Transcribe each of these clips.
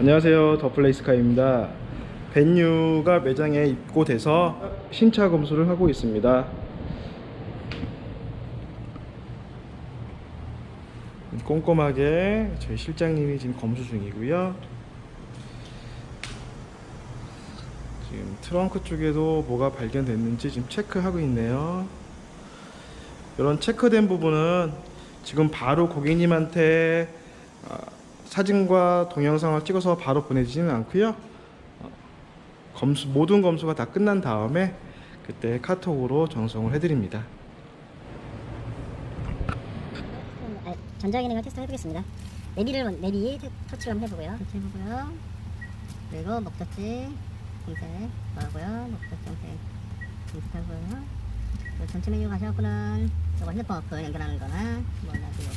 안녕하세요. 더플레이스카입니다. 벤유가 매장에 입고돼서 신차 검수를 하고 있습니다. 꼼꼼하게 저희 실장님이 지금 검수 중이고요. 지금 트렁크 쪽에도 뭐가 발견됐는지 지금 체크하고 있네요. 이런 체크된 부분은 지금 바로 고객님한테 아, 사진과 동영상을 찍어서 바로 보내지는 않고요. 어, 검수 모든 검수가 다 끝난 다음에 그때 카톡으로 전송을 해드립니다. 아, 전자기능을 테스트 해보겠습니다. 내비를 먼- 내비 테- 터치를 한번 해보고요. 터치 해보고요. 그리고 목적지 검색 나오고요. 목적지 검색 검색하고요. 전체 메뉴 가셔갖고는 이거 핸드폰 어플 연결하는 거나 뭐 나중에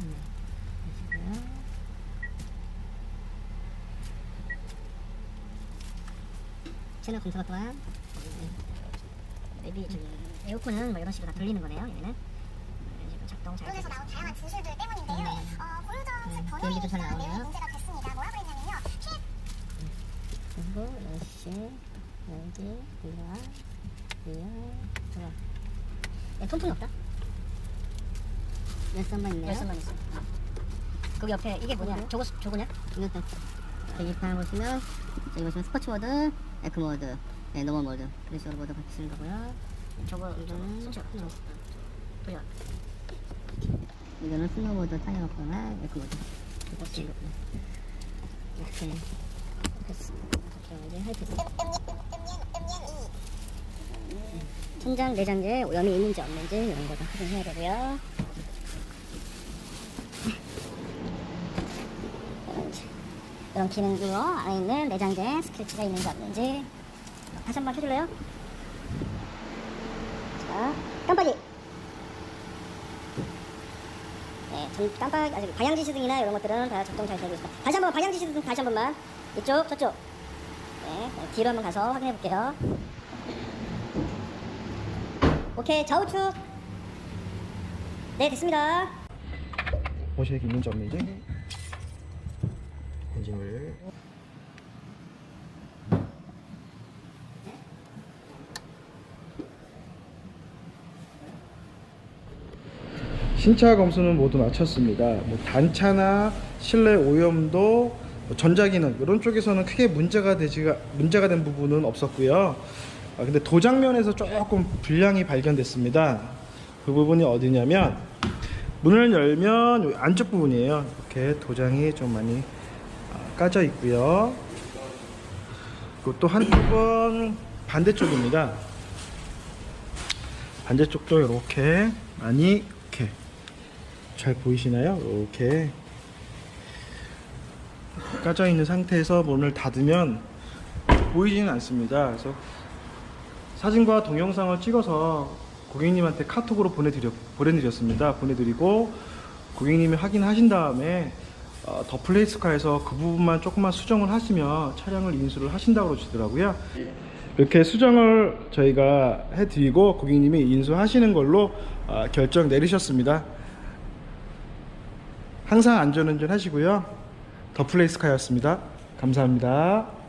음, 하시고요. 채널 검색어 또한 내비 저기 에어컨은 뭐 이런 식으로 다 들리는 거네요. 얘는 작동 잘 되고 나온 다양한 진술들 때문인데요. 음. 어, 고유정 음, 즉 비행기도 번호에 잘 대한 나오네요. 내용이 문제가 됐습니다. 뭐라고 했냐면요. 그리고 열시 여기 이와 이와 좋아. 야, 통풍이 없다. 열선만 있네요. 열선만 있어. 거기 옆에 이게 뭐냐? 저거 저거냐? 이것도 여기 방 보시면 여기 보시면 스포츠 모드, 에코 모드, 네, 노멀 모드, 그래서 모드 같이 쓰는 거고요. 저거 이거는. 이거는 스노 모드 타이어 거나 에코 모드. 이렇게 이렇게 패스. 이렇게 하이패스. 천장 내장재에 오염이 있는지 없는지 이런 거도 확인해야 되고요. 이런 이제 이런 기능으로 안에 있는 내장재 스크래치가 있는지 없는지 다시 한번 켜줄래요? 자, 깜빡이. 네, 전 깜빡 아직 방향 지시 등이나 이런 것들은 다 작동 잘 되고 있습니다. 다시 한번 방향 지시 등 다시 한 번만 이쪽 저쪽. 네, 네, 뒤로 한번 가서 확인해 볼게요. 오케이 좌우측. 네 됐습니다. 호시액 있는지 없는지 엔진을 신차 검수는 모두 마쳤습니다. 뭐 단차나 실내 오염도 뭐 전자기능 이런 쪽에서는 크게 문제가 되지가 문제가 된 부분은 없었고요. 아, 근데 도장면에서 조금 불량이 발견됐습니다. 그 부분이 어디냐면 문을 열면 요 안쪽 부분이에요. 이렇게 도장이 좀 많이 아, 까져 있고요. 그리고 또 한쪽은 반대쪽입니다. 반대쪽도 이렇게 많이 이렇게 잘 보이시나요? 이렇게 까져 있는 상태에서 문을 닫으면 보이지는 않습니다. 그래서 사진과 동영상을 찍어서 고객님한테 카톡으로 보내드렸, 보내드렸습니다. 보내드리고 고객님이 확인하신 다음에 어, 더 플레이스카에서 그 부분만 조금만 수정을 하시면 차량을 인수를 하신다고 그러시더라고요. 이렇게 수정을 저희가 해드리고 고객님이 인수하시는 걸로 어, 결정 내리셨습니다. 항상 안전운전 하시고요. 더 플레이스카였습니다. 감사합니다.